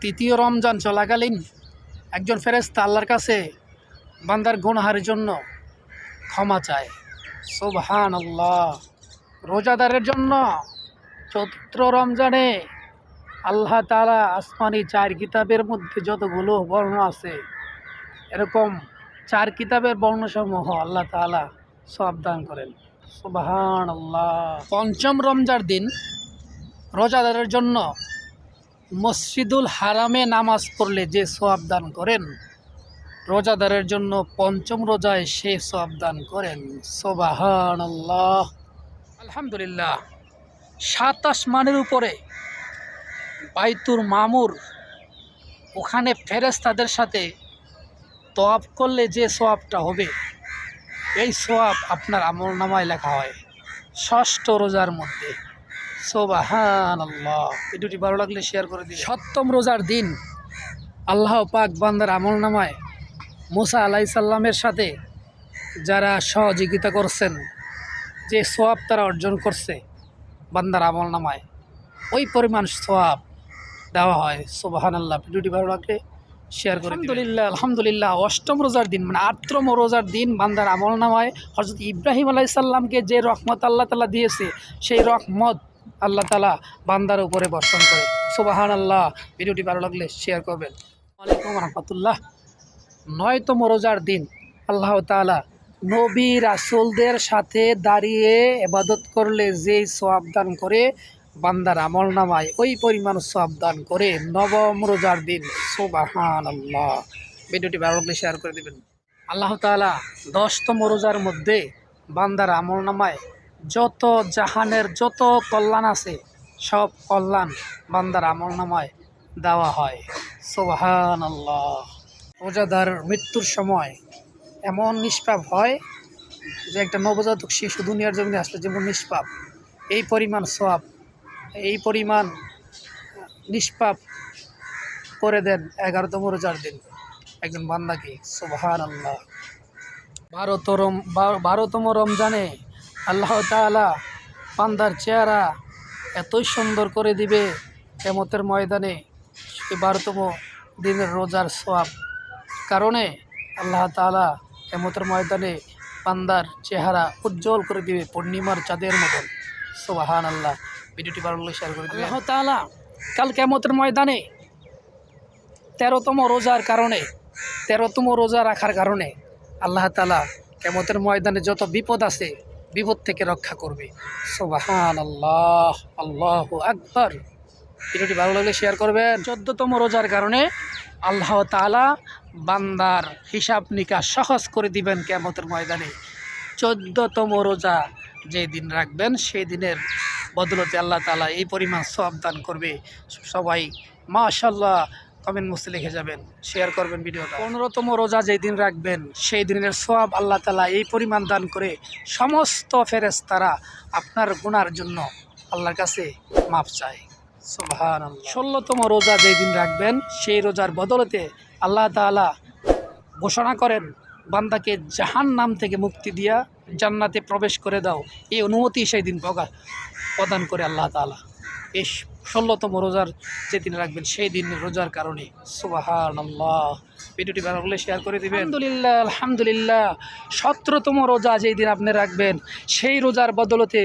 তৃতীয় রমজান চলাকালীন একজন ফেরেস্তা আল্লাহর কাছে বান্দার গুনহারের জন্য ক্ষমা চায়। সুবহান আল্লাহ রোজাদারের জন্য চতুর্থ রমজানে আল্লাহ তালা আসমানি চার কিতাবের মধ্যে যতগুলো বর্ণ আছে, এরকম চার কিতাবের বর্ণসমূহ আল্লাহ তালা সব দান করেন। সুবহান আল্লাহ পঞ্চম রমজার দিন রোজাদারের জন্য মসজিদুল হারামে নামাজ পড়লে যে সোয়াব দান করেন, রোজাদারের জন্য পঞ্চম রোজায় সে সোয়াব দান করেন। সোবাহান আলহামদুলিল্লাহ। সাত আসমানের উপরে বাইতুর মামুর, ওখানে ফেরেস্তাদের সাথে তোয়াব করলে যে সোয়াবটা হবে, এই সোয়াব আপনার আমল নামায় লেখা হয় ষষ্ঠ রোজার মধ্যে। সোবাহান আল্লাহ ভিডিওটি ভালো লাগলে শেয়ার করে দিন সপ্তম রোজার দিন আল্লাহ পাক বান্দার আমল নামায় মুসা আলাই সাল্লামের সাথে যারা সহযোগিতা করছেন যে সোয়াব তারা অর্জন করছে বান্দার আমল নামায় ওই পরিমাণ সোয়াব দেওয়া হয়। সোবাহান আল্লাহ ভিডিওটি ভালো লাগলে শেয়ার করে আলহামদুলিল্লাহ আলহামদুলিল্লাহ। অষ্টম রোজার দিন মানে আটম রোজার দিন বান্দার আমল নামায় হজরত ইব্রাহিম আলাইসাল্লামকে যে রহমত আল্লাহ তালা দিয়েছে সেই রহমত আল্লাহ তালা বান্দার উপরে বর্ষণ করে। সুবাহান আল্লাহ ভিডিওটি ভালো লাগলে শেয়ার করবেন। ওয়ালাইকুম রহমতুল্লাহ। নয়তম রোজার দিন। আল্লাহ তালা নবী রাসুলদের সাথে দাঁড়িয়ে এবাদত করলে যেই সোয়াব দান করে, বান্দার আমল নামায়, ওই পরিমাণ সোয়াব দান করে নবম রোজার দিন। সুবাহান আল্লাহ ভিডিওটি ভালো লাগলে শেয়ার করে দেবেন। আল্লাহ তালা দশতম রোজার মধ্যে বান্দার আমল নামায় যত জাহানের যত কল্যাণ আছে, সব কল্যাণ বান্দার আমল নামায় দেওয়া হয়। সোহান আল্লাহ রোজাদার মৃত্যুর সময় এমন নিষ্পাপ হয় যে একটা নবজাতক শিশু দুনিয়ার জমিনে আসলে যেমন নিষ্পাপ, এই পরিমাণ সোয়াব এই পরিমাণ নিষ্পাপ করে দেন এগারোতম রোজার দিন একজন বান্দাকে। সোহান আল্লাহ বারোতরম বারোতম রমজানে আল্লাহ তালা পান্দার চেহারা এতই সুন্দর করে দিবে কেমতের ময়দানে সেই বারোতম দিনের রোজার সোয়াব কারণে আল্লাহ তালা কেমতের ময়দানে পান্দার চেহারা উজ্জ্বল করে দিবে পূর্ণিমার চাঁদের মতন। সোবাহান আল্লাহ ভিডিওটি লাগলে শেয়ার করে দিবে আল্লাহ তালা কাল কেমতের ময়দানে তেরোতম রোজার কারণে, তেরোতম রোজা রাখার কারণে আল্লাহ তালা কেমতের ময়দানে যত বিপদ আছে বিপদ থেকে রক্ষা করবে। সোবাহান আল্লাহ আল্লাহ আকবর। ভিডিওটি ভালো লাগলে শেয়ার করবেন। চোদ্দতম রোজার কারণে আল্লাহ তালা বান্দার হিসাব নিকাশ সহজ করে দিবেন কেমতের ময়দানে। চোদ্দতম রোজা যে দিন রাখবেন, সেই দিনের বদলতে আল্লাহ তালা এই পরিমাণ সব দান করবে। সবাই মাশাল্লাহ কমেন্ট মুসতে লিখে যাবেন শেয়ার করবেন ভিডিওটা। পনেরোতম রোজা যেই দিন রাখবেন সেই দিনের সব আল্লাহ তালা এই পরিমাণ দান করে সমস্ত ফেরেস তারা আপনার গুনার জন্য আল্লাহর কাছে মাপ চায়। সুবহান ষোলোতম রোজা যেই দিন রাখবেন সেই রোজার বদলতে আল্লাহ তালা ঘোষণা করেন বান্দাকে জাহান নাম থেকে মুক্তি দিয়া জান্নাতে প্রবেশ করে দাও। এই অনুমতি সেই দিন প্রকাশ প্রদান করে আল্লাহ তালা এই ষোলোতম রোজার যে যেদিন রাখবেন সেই দিন রোজার কারণে। সুবাহান আল্লাহ ভিডিওটি ভালো লাগলে শেয়ার করে দিবেন। আলহামদুলিল্লাহ আলহামদুলিল্লাহ। সতেরোতম রোজা যেই দিন আপনি রাখবেন সেই রোজার বদলতে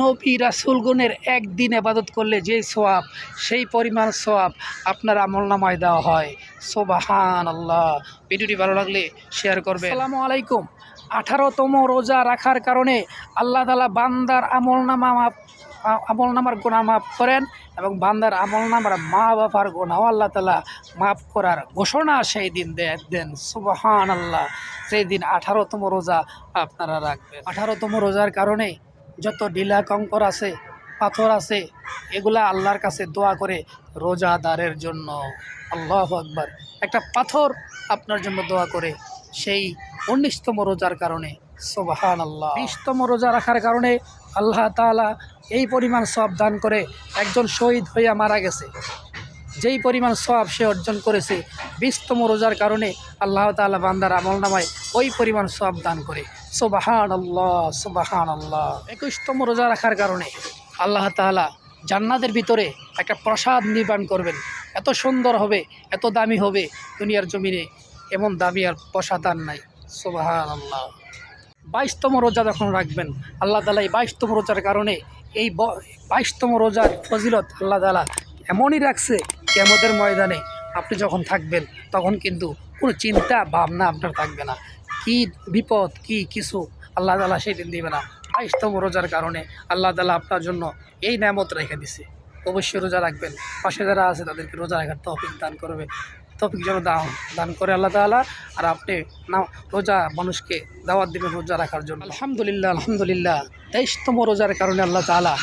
নবী রাসুলগুনের একদিন আবাদত করলে যে সোয়াব সেই পরিমাণ সোয়াব আপনার আমল নামায় দেওয়া হয়। সোবাহান আল্লাহ ভিডিওটি ভালো লাগলে শেয়ার করবেন। আসসালামু আলাইকুম। আঠারোতম রোজা রাখার কারণে আল্লাহ তালা বান্দার আমল নামা মাপ আমল নামার গোনা মাফ করেন এবং বান্দার আমল নামার মা বাবার গোনাও আল্লাহ তালা মাফ করার ঘোষণা সেই দিন দেন। সুবহান আল্লাহ সেই দিন আঠারোতম রোজা আপনারা রাখবেন। আঠারোতম রোজার কারণে যত ডিলা কঙ্কর আছে, পাথর আছে, এগুলা আল্লাহর কাছে দোয়া করে রোজাদারের জন্য। আল্লাহ আকবার। একটা পাথর আপনার জন্য দোয়া করে সেই উনিশতম রোজার কারণে সোবাহান আল্লাহ বিশতম রোজা রাখার কারণে আল্লাহ তালা এই পরিমাণ সব দান করে একজন শহীদ হইয়া মারা গেছে। যেই পরিমাণ সব সে অর্জন করেছে, বিশতম রোজার কারণে আল্লাহ তালা বান্দার আমল নামায় ওই পরিমাণ সব দান করে। সোবাহান আল্লাহ সোবাহান আল্লাহ একুশতম রোজা রাখার কারণে আল্লাহ তালা জান্নাতের ভিতরে একটা প্রসাদ নির্মাণ করবেন। এত সুন্দর হবে, এত দামি হবে দুনিয়ার জমিনে। এমন দাবি আর পশাদার নাই। সুবাহান আল্লাহ বাইশতম রোজা যখন রাখবেন, আল্লাহ তালা এই বাইশতম রোজার কারণে এই বাইশতম রোজার ফজিলত আল্লাহ তালা এমনই রাখছে কেমতের ময়দানে আপনি যখন থাকবেন, তখন কিন্তু কোনো চিন্তা, ভাবনা আপনার থাকবে না। কি বিপদ, কি কিছু আল্লাহ তালা সেই দিন দিবে না। বাইশতম রোজার কারণে আল্লাহ তালা আপনার জন্য এই নামত রেখে দিছে। অবশ্যই রোজা রাখবেন। পাশে যারা আছে তাদেরকে রোজা রাখার তৌফিক দান করবে। তৌফিক যেন দান দান করে আল্লাহ তাআলা। আর আপনি না রোজা মানুষকে দাওয়াত দিবেন রোজা রাখার জন্য। আলহামদুলিল্লাহ আলহামদুলিল্লাহ। তেইশতম রোজার কারণে আল্লাহ তাআলা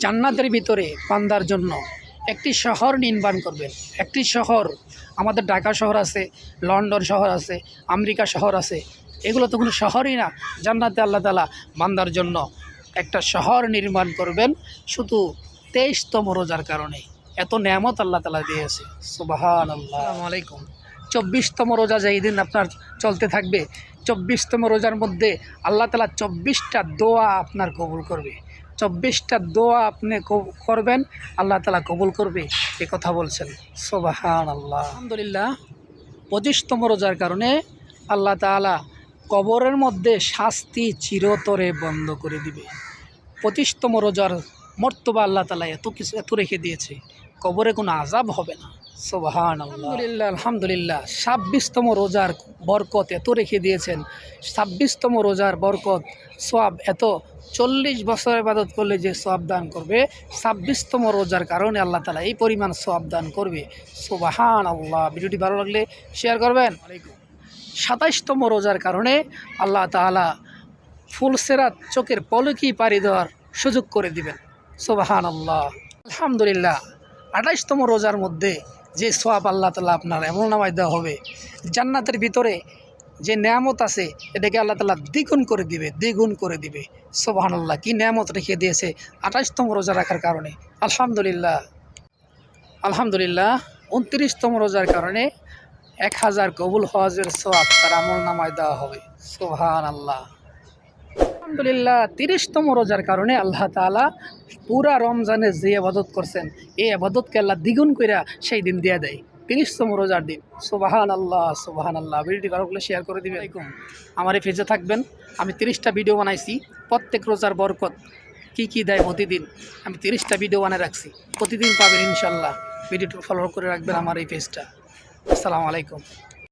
জান্নাতের ভিতরে পান্দার জন্য একটি শহর নির্মাণ করবেন। একটি শহর, আমাদের ঢাকা শহর আছে, লন্ডন শহর আছে, আমেরিকা শহর আছে। এগুলো তো কোনো শহরই না। জান্নাতে আল্লাহ তালা বান্দার জন্য একটা শহর নির্মাণ করবেন শুধু তেইশতম রোজার কারণে। এত নেয়ামত আল্লাহ তালা দিয়েছে। সুবাহান আল্লাহ আলাইকুম চব্বিশতম রোজা যেই দিন আপনার চলতে থাকবে চব্বিশতম রোজার মধ্যে আল্লাহ তালা চব্বিশটা দোয়া আপনার কবুল করবে। চব্বিশটা দোয়া আপনি কব- করবেন আল্লাহ তালা কবুল করবে এ কথা বলছেন। সোবাহান আল্লাহ আলহামদুলিল্লাহ। পঁচিশতম রোজার কারণে আল্লাহ তাআলা কবরের মধ্যে শাস্তি চিরতরে বন্ধ করে দিবে। পঁচিশতম রোজার মর্তবা আল্লাহ তালা এত কিছু এত রেখে দিয়েছে। কবরে কোনো আজাব হবে না। সোবাহান আলহামদুলিল্লাহ আলহামদুলিল্লাহ। ছাব্বিশতম রোজার বরকত এত রেখে দিয়েছেন। ছাব্বিশতম রোজার বরকত সোয়াব এত চল্লিশ বছর ইবাদত করলে যে সোয়াব দান করবে ছাব্বিশতম রোজার কারণে আল্লাহ তালা এই পরিমাণ সোয়াব দান করবে। সোবাহান আল্লাহ ভিডিওটি ভালো লাগলে শেয়ার করবেন। সাতাইশতম রোজার কারণে আল্লাহ তাআলা ফুলসেরাত চোখের পলকি পাড়ি দেওয়ার সুযোগ করে দিবেন। সোবাহান আল্লাহ আলহামদুলিল্লাহ। আঠাইশতম রোজার মধ্যে যে সোয়াব আল্লাহ তালা আপনার এমন নামায় দেওয়া হবে, জান্নাতের ভিতরে যে নেয়ামত আছে, এটাকে আল্লাহ তালা দ্বিগুণ করে দিবে, দ্বিগুণ করে দিবে। সোবাহান আল্লাহ কী নেয়ামত রেখে দিয়েছে আঠাইশতম রোজা রাখার কারণে? আলহামদুলিল্লাহ। আলহামদুলিল্লাহ, উনত্রিশতম রোজার কারণে এক হাজার কবুল হজের সোয়াব তার আমল নামায় দেওয়া হবে। সোহান আল্লাহ আলহামদুলিল্লাহ তিরিশতম রোজার কারণে আল্লাহ তাআলা পুরা রমজানে যে আবাদত করছেন এই আবাদতকে আল্লাহ দ্বিগুণ কইরা সেই দিন দিয়ে দেয়। তিরিশতম রোজার দিন। সুবাহান আল্লাহ সুবাহান আল্লাহ ভিডিওটি ভালো করলে শেয়ার করে দিবেন। আমার এই পেজে থাকবেন। আমি তিরিশটা ভিডিও বানাইছি। প্রত্যেক রোজার বরকত কি কি দেয় প্রতিদিন আমি তিরিশটা ভিডিও বানিয়ে রাখছি। প্রতিদিন পাবেন ইনশাল্লাহ ভিডিওটি ফলো করে রাখবেন আমার এই পেজটা। আসসালামু আলাইকুম।